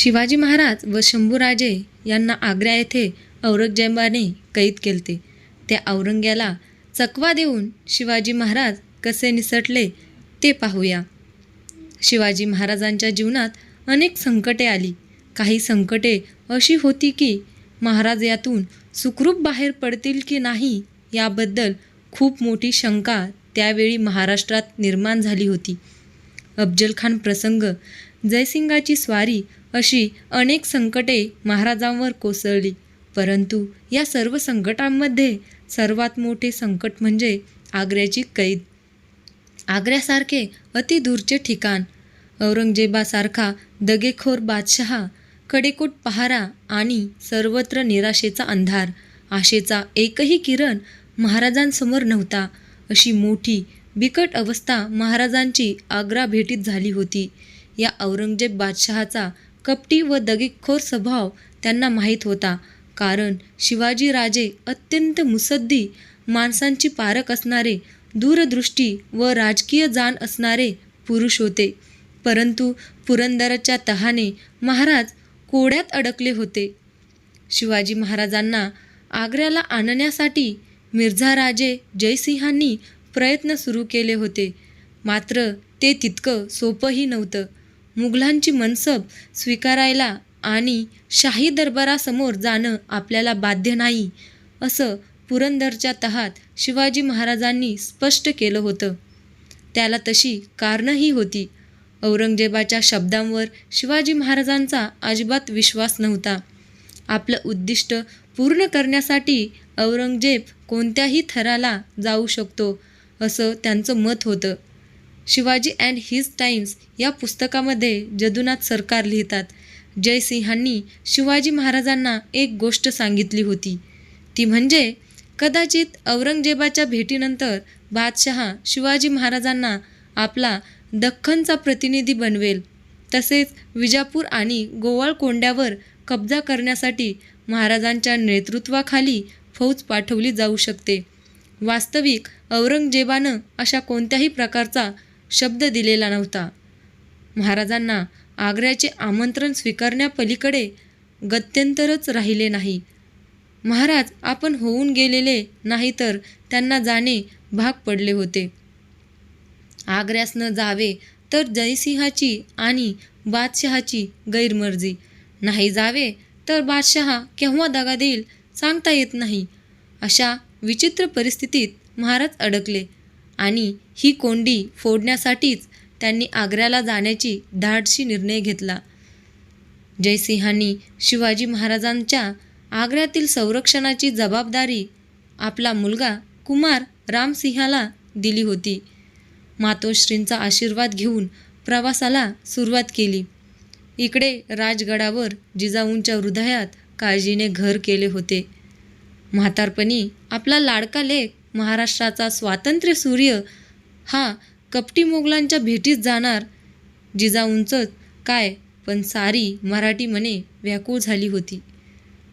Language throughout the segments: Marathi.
शिवाजी महाराज व शंभूराजे यांना आग्रा येथे औरंगजेबाने कैद केलते. त्या औरंग्याला चकवा देऊन शिवाजी महाराज कसे निसटले ते पाहूया. शिवाजी महाराजांच्या जीवनात अनेक संकटे आली. काही संकटे अशी होती की महाराज यातून सुखरूप बाहेर पडतील की नाही याबद्दल खूप मोठी शंका त्यावेळी महाराष्ट्रात निर्माण झाली होती. अफजलखान प्रसंग जयसिंगाची स्वारी अशी अनेक संकटे महाराजांवर कोसळली. परंतु या सर्व संकटांमध्ये सर्वात मोठे संकट म्हणजे आग्र्याची कैद. आग्र्यासारखे अतिदूरचे ठिकाण औरंगजेबासारखा दगेखोर बादशहा कडेकोट पहारा आणि सर्वत्र निराशेचा अंधार आशेचा एकही किरण महाराजांसमोर नव्हता. अशी मोठी बिकट अवस्था महाराजांची आग्रा भेटीत झाली होती. या औरंगजेब बादशहाचा कपटी व दगेखोर स्वभाव त्यांना माहीत होता. कारण शिवाजी राजे अत्यंत मुसद्दी माणसांची पारख असणारे दूरदृष्टी व राजकीय जाण असणारे पुरुष होते. परंतु पुरंदरच्या तहाने महाराज कोड्यात अडकले होते. शिवाजी महाराजांना आग्र्याला आणण्यासाठी मिर्झा राजे जयसिंहांनी प्रयत्न सुरू केले होते. मात्र ते तितकं सोपंही नव्हतं. मुघलांची मनसब स्वीकारायला आणि शाही दरबारासमोर जाणं आपल्याला बाध्य नाही असं पुरंदरच्या तहात शिवाजी महाराजांनी स्पष्ट केलं होतं. त्याला तशी कारणंही होती. औरंगजेबाच्या शब्दांवर शिवाजी महाराजांचा अजिबात विश्वास नव्हता. आपलं उद्दिष्ट पूर्ण करण्यासाठी औरंगजेब कोणत्याही थराला जाऊ शकतो असं त्यांचं मत होतं. शिवाजी अँड हिज टाइम्स या पुस्तकामध्ये जदुनाथ सरकार लिहितात. जयसिंहांनी शिवाजी महाराजांना एक गोष्ट सांगितली होती. ती म्हणजे कदाचित औरंगजेबाच्या भेटीनंतर बादशहा शिवाजी महाराजांना आपला दख्खनचा प्रतिनिधी बनवेल. तसेच विजापूर आणि गोवाळकोंड्यावर कब्जा करण्यासाठी महाराजांच्या नेतृत्वाखाली फौज पाठवली जाऊ शकते. वास्तविक औरंगजेबानं अशा कोणत्याही प्रकारचा शब्द दिलेला नव्हता. महाराजांना आग्र्याचे आमंत्रण स्वीकारण्यापलीकडे गत्यंतरच राहिले नाही. महाराज आपण होऊन गेलेले नाही तर त्यांना जाणे भाग पडले होते. आग्र्यास न जावे तर जयसिंहाची आणि बादशहाची गैरमर्जी. नाही जावे तर बादशहा केव्हा दगा देईल सांगता येत नाही. अशा विचित्र परिस्थितीत महाराज अडकले. आणि ही कोंडी फोडण्यासाठीच त्यांनी आग्र्याला जाण्याची धाडशी निर्णय घेतला. जयसिंहांनी शिवाजी महाराजांच्या आग्र्यातील संरक्षणाची जबाबदारी आपला मुलगा कुमार रामसिंहाला दिली होती. मातोश्रींचा आशीर्वाद घेऊन प्रवासाला सुरुवात केली. इकडे राजगडावर जिजाऊंच्या हृदयात काळजीने घर केले होते. म्हातारपणी आपला लाडका लेख महाराष्ट्राचा स्वातंत्र्य सूर्य हा कपटी मोगलांच्या भेटीत जाणार. जिजाऊंचंच काय पण सारी मराठी मने व्याकुळ झाली होती.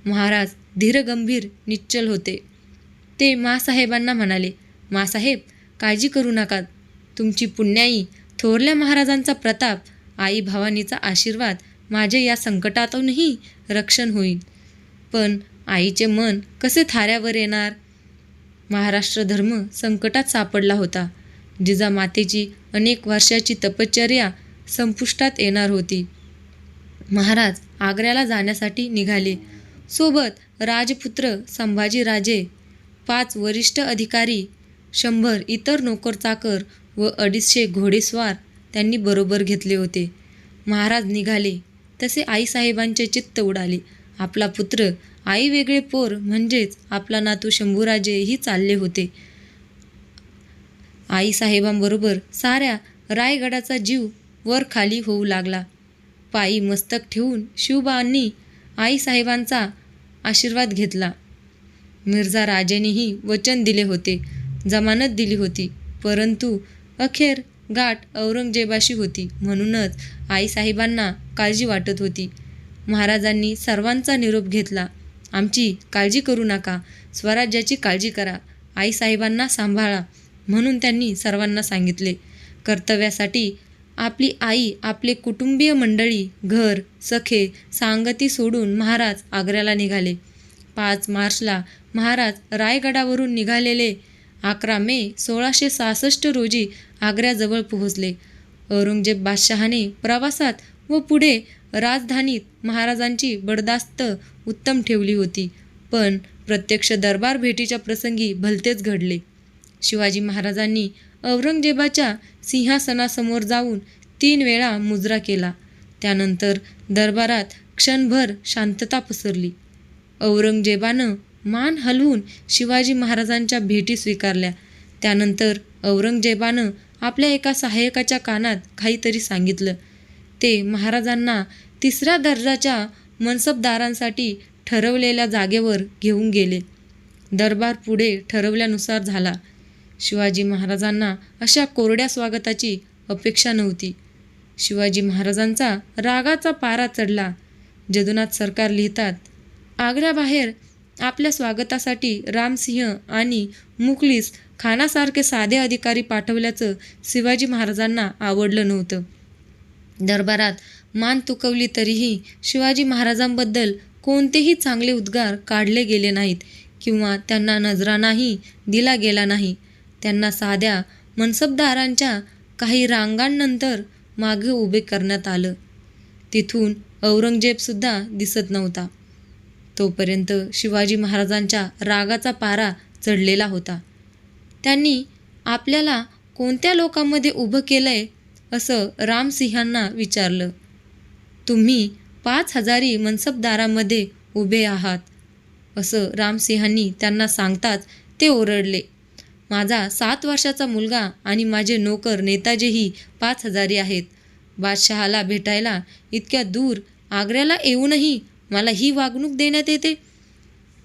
महाराज धीरगंभीर निश्चल होते. ते मासाहेबांना म्हणाले मासाहेब काळजी करू नका तुमची पुण्याई थोरल्या महाराजांचा प्रताप आई भवानीचा आशीर्वाद माझे या संकटातूनही रक्षण होईल. पण आईचे मन कसे थाऱ्यावर येणार? महाराष्ट्र धर्म संकटात सापडला होता. जिजामातेची अनेक वर्षाची तपश्चर्या संपुष्टात येणार होती. महाराज आग्र्याला जाण्यासाठी निघाले. सोबत राजपुत्र संभाजीराजे पाच वरिष्ठ अधिकारी शंभर इतर नोकरचाकर व अडीचशे घोडेस्वार त्यांनी बरोबर घेतले होते. महाराज निघाले. तसे आईसाहेबांचे चित्त उडाले. आपला पुत्र आई वेगळे पोर म्हणजेच आपला नातू शंभूराजेही चालले होते. आईसाहेबांबरोबर साऱ्या रायगडाचा जीव वर खाली होऊ लागला. पायी मस्तक ठेवून शिवबांनी आईसाहेबांचा आशीर्वाद घेतला. मिर्झा राजेनेही वचन दिले होते जमानत दिली होती परंतु अखेर गाठ औरंगजेबाशी होती म्हणूनच आईसाहेबांना काळजी वाटत होती. महाराजांनी सर्वांचा निरोप घेतला. आमची काळजी करू नका. स्वराज्याची काळजी करा. आईसाहेबांना सांभाळा म्हणून त्यांनी सर्वांना सांगितले. कर्तव्यासाठी आपली आई आपले कुटुंबीय मंडळी घर सखे सांगती सोडून महाराज आग्र्याला निघाले. पाच मार्चला महाराज रायगडावरून निघालेले अकरा मे सोळाशे सहासष्ट रोजी आग्र्याजवळ पोहोचले. औरंगजेब बादशहाने प्रवासात व पुढे राजधानीत महाराजांची बडदास्त उत्तम ठेवली होती. पण प्रत्यक्ष दरबार भेटीच्या प्रसंगी भलतेच घडले. शिवाजी महाराजांनी औरंगजेबाच्या सिंहासनासमोर जाऊन तीन वेळा मुजरा केला. त्यानंतर दरबारात क्षणभर शांतता पसरली. औरंगजेबानं मान हलवून शिवाजी महाराजांच्या भेटी स्वीकारल्या. त्यानंतर औरंगजेबानं आपल्या एका सहाय्यकाच्या कानात काहीतरी सांगितलं. ते महाराजांना तिसऱ्या दर्जाच्या मनसबदारांसाठी ठरवलेल्या जागेवर घेऊन गेले. दरबार पुढे ठरवल्यानुसार झाला. शिवाजी महाराजांना अशा कोरड्या स्वागताची अपेक्षा नव्हती. शिवाजी महाराजांचा रागाचा पारा चढला. जदुनाथ सरकार लिहितात आग्र्याबाहेर आपल्या स्वागतासाठी रामसिंह आणि मुखलीस खानासारखे साधे अधिकारी पाठवल्याचं शिवाजी महाराजांना आवडलं नव्हतं. दरबारात मान तुकवली तरीही शिवाजी महाराजांबद्दल कोणतेही चांगले उद्गार काढले गेले नाहीत किंवा त्यांना नजरानाही दिला गेला नाही. त्यांना साध्या मनसबदारांच्या काही रांगांनंतर मागे उभे करण्यात आलं. तिथून औरंगजेबसुद्धा दिसत नव्हता. तोपर्यंत शिवाजी महाराजांच्या रागाचा पारा चढलेला होता. त्यांनी आपल्याला कोणत्या लोकांमध्ये उभं केलं आहे असं रामसिंहांना विचारलं तुम्ही पाच हजारी मनसबदारामध्ये उभे आहात. असं रामसिंहांनी त्यांना सांगताच ते ओरडले माझा सात वर्षाचा मुलगा आणि माझे नोकर नेताजीही पाच हजारी आहेत. बादशहाला भेटायला इतक्या दूर आग्र्याला येऊनही मला ही वागणूक देण्यात येते.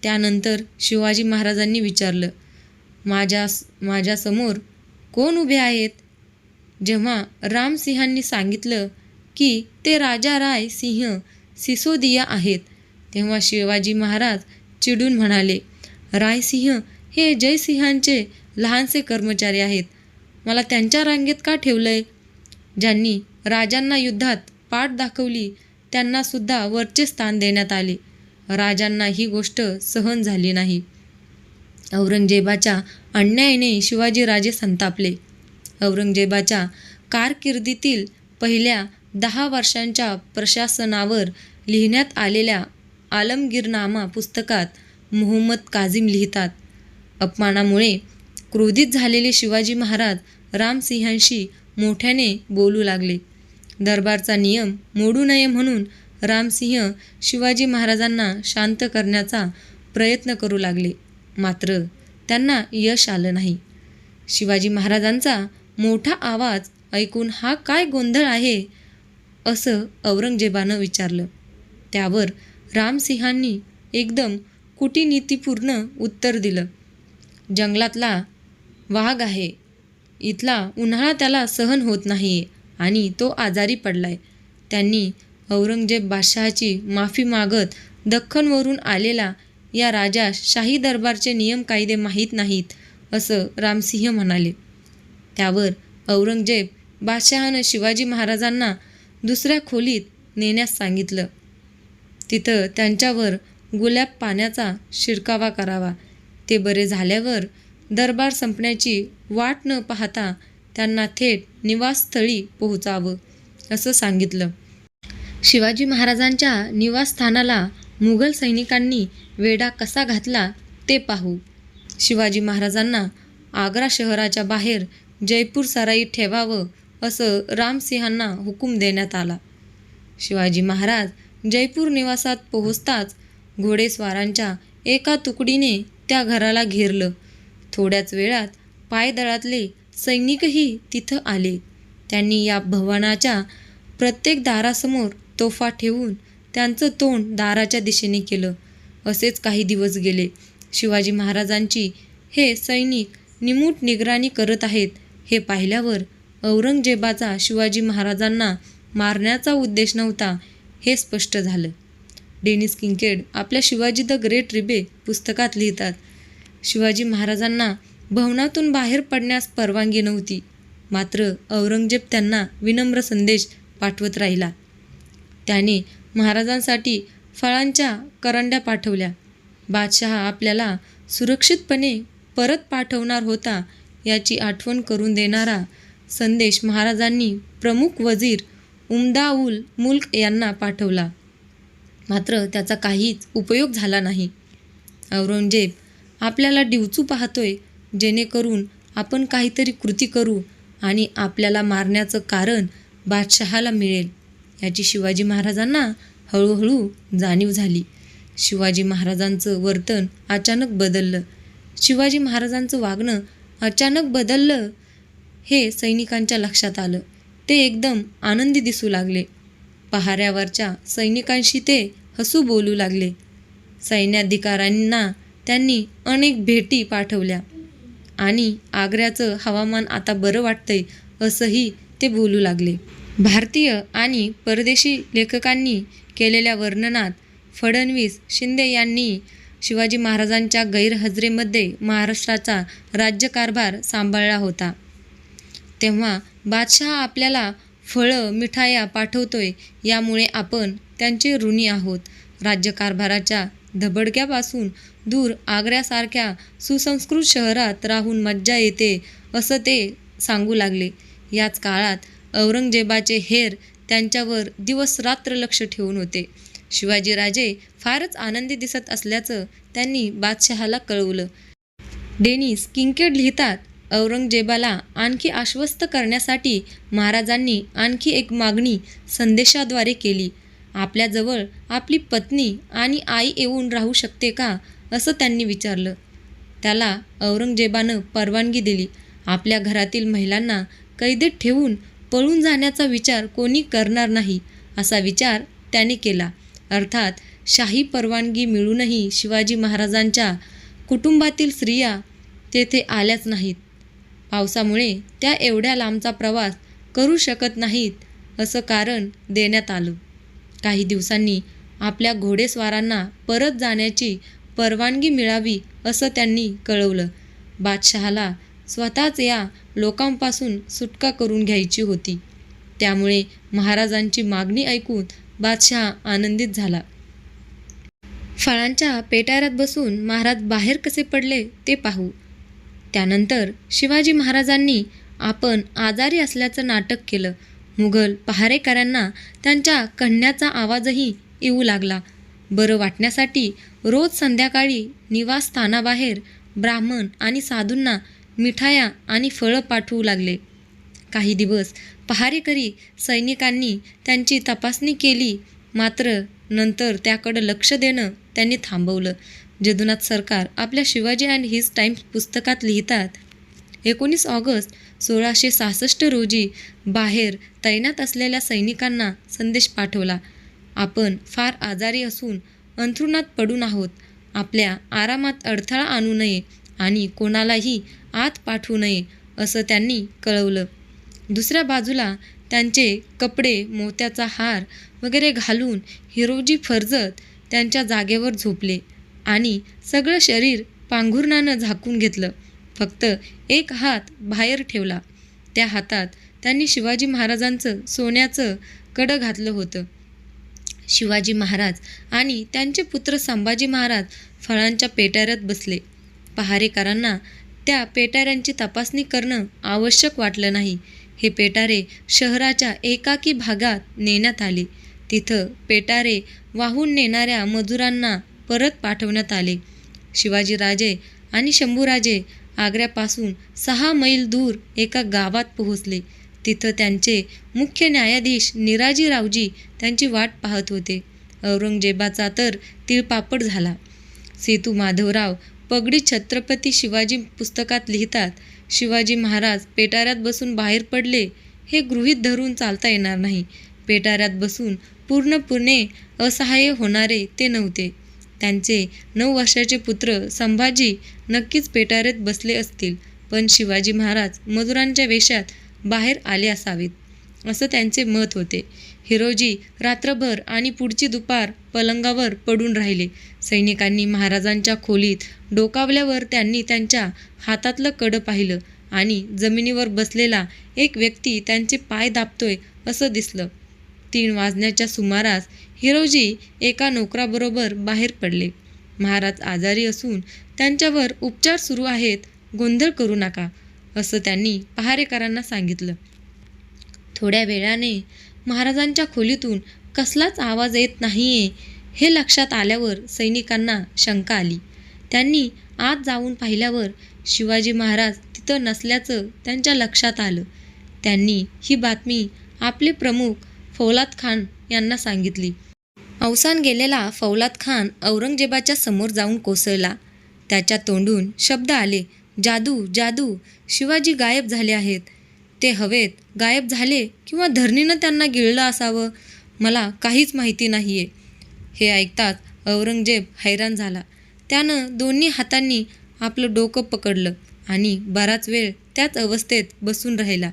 त्यानंतर शिवाजी महाराजांनी विचारलं माझ्या माझ्यासमोर कोण उभे आहेत? जेव्हा रामसिंहांनी सांगितलं की ते राजा राय सिंह सिसोदिया आहेत तेव्हा शिवाजी महाराज चिडून म्हणाले रायसिंह हे जयसिंहांचे लहानसे कर्मचारी आहेत. मला त्यांच्या रांगेत का ठेवलंय? ज्यांनी राजांना युद्धात पाठ दाखवली त्यांनासुद्धा वरचे स्थान देण्यात आले. राजांना ही गोष्ट सहन झाली नाही. औरंगजेबाच्या अन्यायाने शिवाजीराजे संतापले. औरंगजेबाच्या कारकिर्दीतील पहिल्या दहा वर्षांच्या प्रशासनावर लिहिण्यात आलेल्या आलमगीरनामा पुस्तकात मोहम्मद काझिम लिहितात. अपमानामुळे क्रोधित झालेले शिवाजी महाराज रामसिंहांशी मोठ्याने बोलू लागले. दरबारचा नियम मोडू नये म्हणून रामसिंह शिवाजी महाराजांना शांत करण्याचा प्रयत्न करू लागले. मात्र त्यांना यश आलं नाही. शिवाजी महाराजांचा मोठा आवाज ऐकून हा काय गोंधळ आहे? असं औरंगजेबानं विचारलं. त्यावर रामसिंहांनी एकदम कुटीनीतीपूर्ण उत्तर दिलं. जंगलातला वाघ आहे. इथला उन्हाळा त्याला सहन होत नाही आणि तो आजारी पडलाय. त्यांनी औरंगजेब बादशहाची माफी मागत दख्खनवरून आलेला या राजा शाही दरबारचे नियम कायदे माहीत नाहीत असं रामसिंह म्हणाले. त्यावर औरंगजेब बादशहानं शिवाजी महाराजांना दुसऱ्या खोलीत नेण्यास सांगितलं. तिथं त्यांच्यावर गुलाब पाण्याचा शिरकावा करावा. ते बरे झाल्यावर दरबार संपण्याची वाट न पाहता त्यांना थेट निवासस्थळी पोहोचावं असं सांगितलं. शिवाजी महाराजांच्या निवासस्थानाला मुघल सैनिकांनी वेढा कसा घातला ते पाहू. शिवाजी महाराजांना आग्रा शहराच्या बाहेर जयपूर सराईत ठेवावं असं रामसिंहांना हुकूम देण्यात आला. शिवाजी महाराज जयपूर निवासात पोहोचताच घोडेस्वारांच्या एका तुकडीने त्या घराला घेरलं. थोड्याच वेळात पायदळातले सैनिकही तिथं आले. त्यांनी या भवनाच्या प्रत्येक दारासमोर तोफा ठेवून त्यांचं तोंड दाराच्या दिशेने केलं. असेच काही दिवस गेले. शिवाजी महाराजांची हे सैनिक निमूट निगराणी करत आहेत हे पाहिल्यावर औरंगजेबाचा शिवाजी महाराजांना मारण्याचा उद्देश नव्हता हे स्पष्ट झालं. डेनिस किंकेड आपल्या शिवाजी द ग्रेट रिबे पुस्तकात लिहितात शिवाजी महाराजांना भवनातून बाहेर पडण्यास परवानगी नव्हती मात्र औरंगजेब त्यांना विनम्र संदेश पाठवत राहिला. त्याने महाराजांसाठी फळांच्या करंड्या पाठवल्या. बादशहा आपल्याला सुरक्षितपणे परत पाठवणार होता याची आठवण करून देणारा संदेश महाराजांनी प्रमुख वजीर उमदाउल मुल्क यांना पाठवला. मात्र त्याचा काहीच उपयोग झाला नाही. औरंगजेब आपल्याला डिवचू पाहतोय जेणेकरून आपण काहीतरी कृती करू आणि आपल्याला मारण्याचं कारण बादशहाला मिळेल. याची शिवाजी महाराजांना हळूहळू जाणीव झाली. शिवाजी महाराजांचं वर्तन अचानक बदललं. शिवाजी महाराजांचं वागणं अचानक बदललं हे सैनिकांच्या लक्षात आलं. ते एकदम आनंदी दिसू लागले. पहाऱ्यावरच्या सैनिकांशी ते हसू बोलू लागले. सैन्याधिकाऱ्यांना त्यांनी अनेक भेटी पाठवल्या. आणि आग्र्याचं हवामान आता बरं वाटतंय असंही ते बोलू लागले. भारतीय आणि परदेशी लेखकांनी केलेल्या वर्णनात फडणवीस शिंदे यांनी शिवाजी महाराजांच्या गैरहजेरीमध्ये महाराष्ट्राचा राज्यकारभार सांभाळला होता. तेव्हा बादशहा आपल्याला फळं मिठाया पाठवतोय यामुळे आपण त्यांचे ऋणी आहोत. राज्यकारभाराच्या धबडक्यापासून दूर आग्र्यासारख्या सुसंस्कृत शहरात राहून मज्जा येते असं ते सांगू लागले. याच काळात औरंगजेबाचे हेर त्यांच्यावर दिवसरात्र लक्ष ठेवून होते. शिवाजीराजे फारच आनंदी दिसत असल्याचं त्यांनी बादशहाला कळवलं. डेनिस किंकेड लिहितात औरंगजेबाला आणखी आश्वस्त करण्यासाठी महाराजांनी आणखी एक मागणी संदेशाद्वारे केली. आपल्याजवळ आपली पत्नी आणि आई येऊन राहू शकते का असं त्यांनी विचारलं. त्याला औरंगजेबानं परवानगी दिली. आपल्या घरातील महिलांना कैदेत ठेवून पळून जाण्याचा विचार कोणी करणार नाही असा विचार त्याने केला. अर्थात शाही परवानगी मिळूनही शिवाजी महाराजांच्या कुटुंबातील स्त्रिया तेथे आल्याच नाहीत. पावसामुळे त्या एवढ्या लांबचा प्रवास करू शकत नाहीत असं कारण देण्यात आलं. काही दिवसांनी आपल्या घोडेस्वारांना परत जाण्याची परवानगी मिळावी असं त्यांनी कळवलं. बादशहाला स्वतःच या लोकांपासून सुटका करून घ्यायची होती. त्यामुळे महाराजांची मागणी ऐकून बादशहा आनंदित झाला. फळांच्या पेटाऱ्यात बसून महाराज बाहेर कसे पडले ते पाहू. त्यानंतर शिवाजी महाराजांनी आपण आजारी असल्याचं नाटक केलं. मुघल पहारेकऱ्यांना त्यांच्या कण्याचा आवाजही येऊ लागला. बरं वाटण्यासाठी रोज संध्याकाळी निवासस्थानाबाहेर ब्राह्मण आणि साधूंना मिठाया आणि फळं पाठवू लागले. काही दिवस पहारेकरी सैनिकांनी त्यांची तपासणी केली. मात्र नंतर त्याकडं लक्ष देणं त्यांनी थांबवलं. जदुनाथ सरकार आपल्या शिवाजी अँड हिज टाईम्स पुस्तकात लिहितात एकोणीस ऑगस्ट सोळाशे सहासष्ट रोजी बाहेर तैनात असलेल्या सैनिकांना संदेश पाठवला. आपण फार आजारी असून अंथरुणात पडून आहोत. आपल्या आरामात अडथळा आणू नये आणि कोणालाही आत पाठवू नये असं त्यांनी कळवलं. दुसऱ्या बाजूला त्यांचे कपडे मोत्याचा हार वगैरे घालून हिरोजी फर्जत त्यांच्या जागेवर झोपले आणि सगळं शरीर पांघुरणानं झाकून घेतलं. फक्त एक हात बाहेर ठेवला. त्या हातात त्यांनी शिवाजी महाराजांचं सोन्याचं कडं घातलं होतं. शिवाजी महाराज आणि त्यांचे पुत्र संभाजी महाराज फळांच्या पेटाऱ्यात बसले. पहारेकरांना त्या पेटाऱ्यांची तपासणी करणं आवश्यक वाटलं नाही. हे पेटारे शहराच्या एकाकी भागात नेण्यात आले. तिथं पेटारे वाहून नेणाऱ्या मजुरांना परत पाठवण्यात आले. शिवाजीराजे आणि शंभूराजे आग्र्यापासून सहा मैल दूर एका गावात पोहोचले. तिथं त्यांचे मुख्य न्यायाधीश निराजीरावजी त्यांची वाट पाहत होते. औरंगजेबाचा तर तिळपापड झाला. सेतू माधवराव पगडी छत्रपती शिवाजी पुस्तकात लिहितात शिवाजी महाराज पेटाऱ्यात बसून बाहेर पडले हे गृहीत धरून चालता येणार नाही. पेटाऱ्यात बसून पूर्णपणे असहाय्य होणारे ते नव्हते. त्यांचे नऊ वर्षाचे पुत्र संभाजी नक्कीच पेटाऱ्यात बसले असतील पण शिवाजी महाराज मजुरांच्या वेशात बाहेर आले असावेत असं त्यांचे मत होते. हिरोजी रात्रभर आणि पुढची दुपार पलंगावर पडून राहिले. सैनिकांनी महाराजांच्या खोलीत डोकावल्यावर त्यांनी त्यांच्या हातातलं कडं पाहिलं आणि जमिनीवर बसलेला एक व्यक्ती त्यांचे पाय दाबतोय असं दिसलं. तीन वाजण्याच्या सुमारास हिरोजी एका नोकराबरोबर बाहेर पडले. महाराज आजारी असून त्यांच्यावर उपचार सुरू आहेत गोंधळ करू नका असं त्यांनी पहारेकरांना सांगितलं. थोड्या वेळाने महाराजांच्या खोलीतून कसलाच आवाज येत नाहीये हे लक्षात आल्यावर सैनिकांना शंका आली. त्यांनी आत जाऊन पाहिल्यावर शिवाजी महाराज तिथं नसल्याचं त्यांच्या लक्षात आलं. त्यांनी ही बातमी आपले प्रमुख फौलाद खान यांना सांगितली. अवसान गेलेला फौलाद खान औरंगजेबाच्या समोर जाऊन कोसळला. त्याच्या तोंडून शब्द आले जादू जादू शिवाजी गायब झाले आहेत. ते हवेत गायब झाले किंवा धरणीनं त्यांना गिळलं असावं मला काहीच माहिती नाही आहे हे ऐकताच औरंगजेब हैराण झाला. त्यानं दोन्ही हातांनी आपलं डोकं पकडलं आणि बराच वेळ त्याच अवस्थेत बसून राहिला.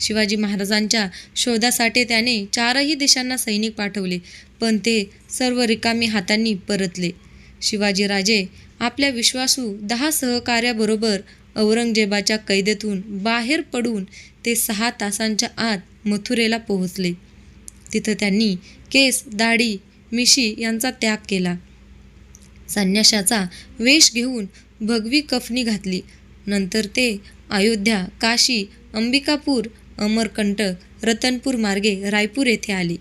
शिवाजी महाराजांच्या शोधासाठी त्याने चारही देशांना सैनिक पाठवले पण ते सर्व रिकामी हातांनी परतले. शिवाजीराजे आपल्या विश्वासू दहा सहकार्याबरोबर औरंगजेबाच्या कैदेतून बाहेर पडून ते सहा तासांच्या आत मथुरेला पोहोचले. तिथं त्यांनी केस दाढी मिशी यांचा त्याग केला. संन्याशाचा वेश घेऊन भगवी कफनी घातली. नंतर ते अयोध्या काशी अंबिकापूर अमरकंटक रतनपूर मार्गे रायपूर येथे आले.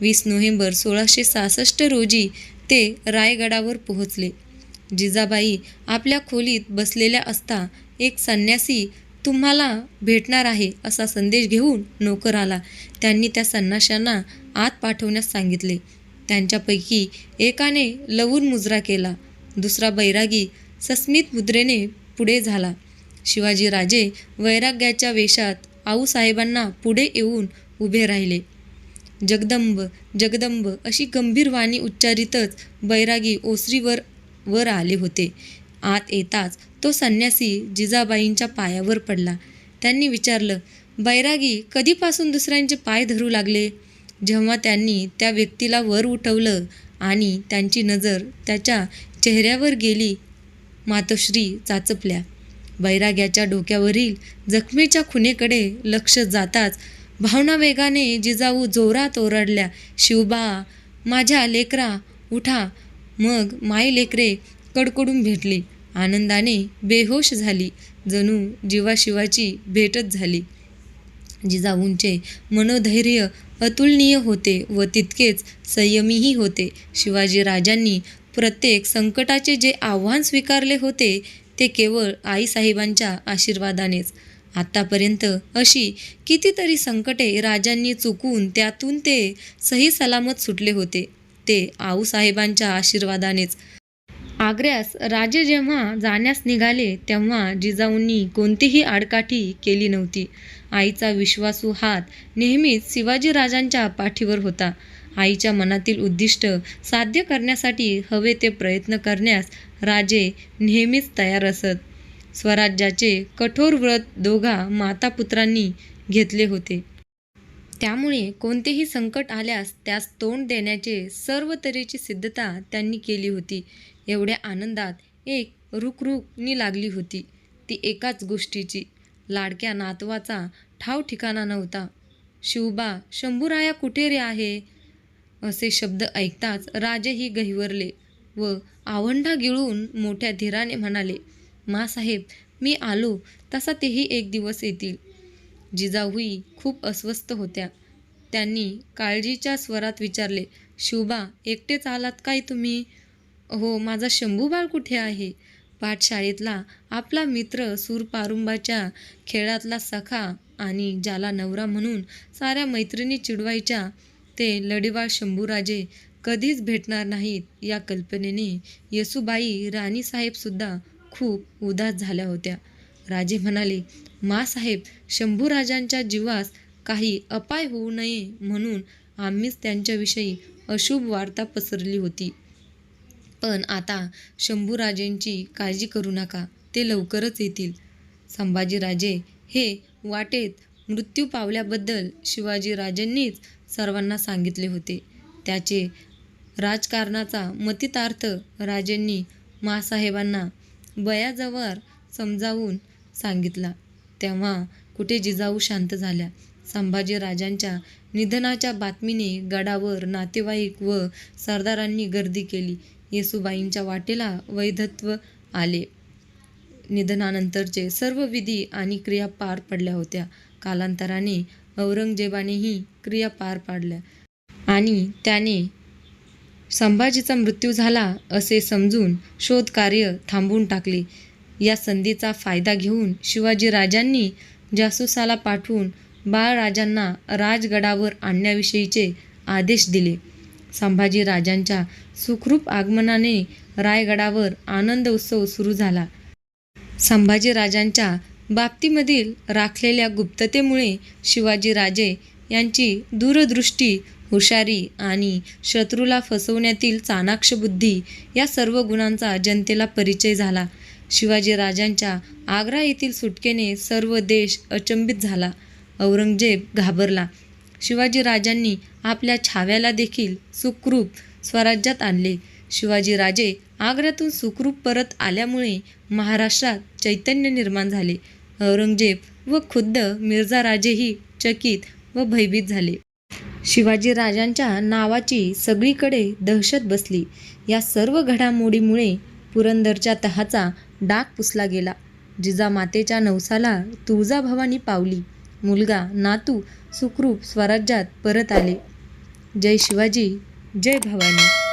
वीस नोव्हेंबर सोळाशे सहासष्ट रोजी ते रायगडावर पोहोचले. जिजाबाई आपल्या खोलीत बसलेल्या असता एक संन्यासी तुम्हाला भेटणार आहे असा संदेश घेऊन नोकर आला. त्यांनी त्या संन्याशांना आत पाठवण्यास सांगितले. त्यांच्यापैकी एकाने लवून मुजरा केला. दुसरा बैरागी सस्मित मुद्रेने पुढे झाला. शिवाजीराजे वैराग्याच्या वेशात आऊसाहेबांना पुढे येऊन उभे राहिले. जगदंब जगदंब अशी गंभीर वाणी उच्चारितच बैरागी ओसरीवर वर आले होते. आत येताच तो संन्यासी जिजाबाईंच्या पायावर पडला. त्यांनी विचारलं बैरागी कधीपासून दुसऱ्यांचे पाय धरू लागले? जेव्हा त्यांनी त्या व्यक्तीला वर उठवलं आणि त्यांची नजर त्याच्या चेहऱ्यावर गेली मातोश्री चाचपल्या. बैराग्याच्या डोक्यावरील जखमेच्या खुनेकडे लक्ष जाताच भावना वेगाने जिजाऊ जोरात ओरडल्या शिवबा माझ्या लेकरा उठा. मग माई लेकरे कडकडून भेटली. आनंदाने बेहोश झाली. जणू जीवाशिवाची भेटच झाली. जिजाऊंचे मनोधैर्य अतुलनीय होते व तितकेच संयमीही होते. शिवाजी राजांनी प्रत्येक संकटाचे जे आव्हान स्वीकारले होते ते केवळ आईसाहेबांच्या आशीर्वादानेच. आत्तापर्यंत अशी कितीतरी संकटे राजांनी चुकून त्यातून ते सही सलामत सुटले होते. ते आऊसाहेबांच्या आशीर्वादानेच आग्र्यास राजे जेव्हा जाण्यास निघाले तेव्हा जिजाऊंनी कोणतीही आडकाठी केली नव्हती. आईचा विश्वासू हात नेहमीच शिवाजीराजांच्या पाठीवर होता. आईच्या मनातील उद्दिष्ट साध्य करण्यासाठी हवे ते प्रयत्न करण्यास राजे नेहमीच तयार असत. स्वराज्याचे कठोर व्रत दोघा मातापुत्रांनी घेतले होते. त्यामुळे कोणतेही संकट आल्यास त्यास तोंड देण्याचे सर्व तऱ्हेची सिद्धता त्यांनी केली होती. एवढ्या आनंदात एक रुकरुकनी लागली होती. ती एकाच गोष्टीची. लाडक्या नातवाचा ठाव ठिकाणा नव्हता. शिवबा शंभूराया कुठे रे आहे? असे शब्द ऐकताच राजेही गहिवरले व आवंढा गिळून मोठ्या धीराने म्हणाले मासाहेब मी आलो. तसा तेही एक दिवस येतील. जिजाऊही खूप अस्वस्थ होत्या. त्यांनी काळजीच्या स्वरात विचारले शिवबा एकटेच आलात काय तुम्ही? हो माझा शंभूबाळ कुठे आहे? पाठशाळेतला आपला मित्र सूरपारुंबाच्या खेळातला सखा आणि ज्याला नवरा म्हणून साऱ्या मैत्रिणी चिडवायच्या ते लढीवाळ शंभूराजे कधीच भेटणार नाहीत. या कल्पनेने येसूबाई राणीसाहेबसुद्धा खूप उदास झाल्या होत्या. राजे म्हणाले मासाहेब शंभूराजांच्या जीवास काही अपाय होऊ नये म्हणून आम्हीच त्यांच्याविषयी अशुभ वार्ता पसरली होती. पण आता शंभूराजेंची काळजी करू नका ते लवकरच येतील. संभाजीराजे हे वाटेत मृत्यू पावल्याबद्दल शिवाजीराजेंनीच सर्वांना सांगितले होते. त्याचे राजकारणाचा मतितार्थ राजेंनी मासाहेबांना बयाजवळ समजावून सांगितला. तेव्हा कुठे जिजाऊ शांत झाल्या. संभाजीराजांच्या निधनाच्या बातमीने गडावर नातेवाईक व सरदारांनी गर्दी केली. येसुबाईंच्या वाटेला वैधत्व आले. निधनानंतरचे सर्व विधी आणि क्रिया पार पडल्या होत्या. कालांतराने औरंगजेबानेही क्रिया पार पाडल्या. आणि त्याने संभाजीचा मृत्यू झाला असे समजून शोधकार्य थांबवून टाकले. या संधीचा फायदा घेऊन शिवाजी राजांनी जासूसाला पाठवून बाळराजांना राजगडावर आणण्याविषयीचे आदेश दिले. संभाजी राजांच्या सुखरूप आगमनाने रायगडावर आनंद उत्सव सुरू झाला. संभाजीराजांच्या बाबतीमधील राखलेल्या गुप्ततेमुळे शिवाजीराजे यांची दूरदृष्टी हुशारी आणि शत्रूला फसवण्यातील चाणाक्ष बुद्धी या सर्व गुणांचा जनतेला परिचय झाला. शिवाजीराजांच्या आग्रा येथील सुटकेने सर्व देश अचंबित झाला. औरंगजेब घाबरला. शिवाजीराजांनी आपल्या छाव्याला देखील सुखरूप स्वराज्यात आणले. शिवाजीराजे आग्र्यातून सुखरूप परत आल्यामुळे महाराष्ट्रात चैतन्य निर्माण झाले. औरंगजेब व खुद्द मिर्झा राजेही चकित व भयभीत झाले. शिवाजीराजांच्या नावाची सगळीकडे दहशत बसली. या सर्व घडामोडीमुळे पुरंदरच्या तहाचा डाग पुसला गेला. जिजामातेच्या नवसाला तुळजाभवानी पावली. मुलगा नातू सुखरूप स्वराज्यात परत आले. जय शिवाजी जय भवानी.